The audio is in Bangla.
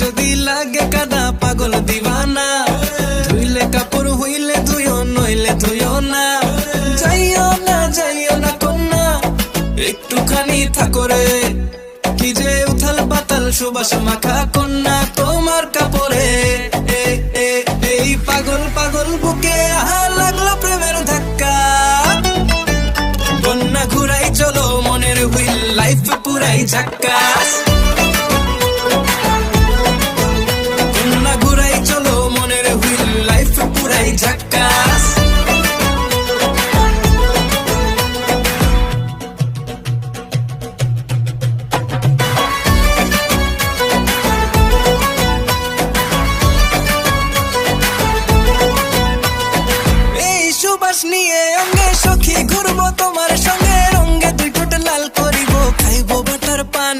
যদি লাগে কাদা, পাগল দিবানা। ধুইলে কাপড় হইলে ধুইও, নইলে ধুইও না। যাইও না যাইও না কন্যা, একটুখানি থাকো রে। কি যে উথাল পাতাল সুবাস মাখা কন্যা তোমার কাপড়ে। এই পাগল পাগল বুকে আহা লাগল প্রেমের ধাক্কা। বন্যা ঘুরাই চলো, মনের হুইল লাইফ পুরাই ঝাক্কাস। নাই ঝাক্কাস। সুবাস নিয়ে অঙ্গে সখী ঘুরবো তোমার সঙ্গে। রঙ্গে দুই ঠোঁট লাল করিব, খাইব বাটার পান।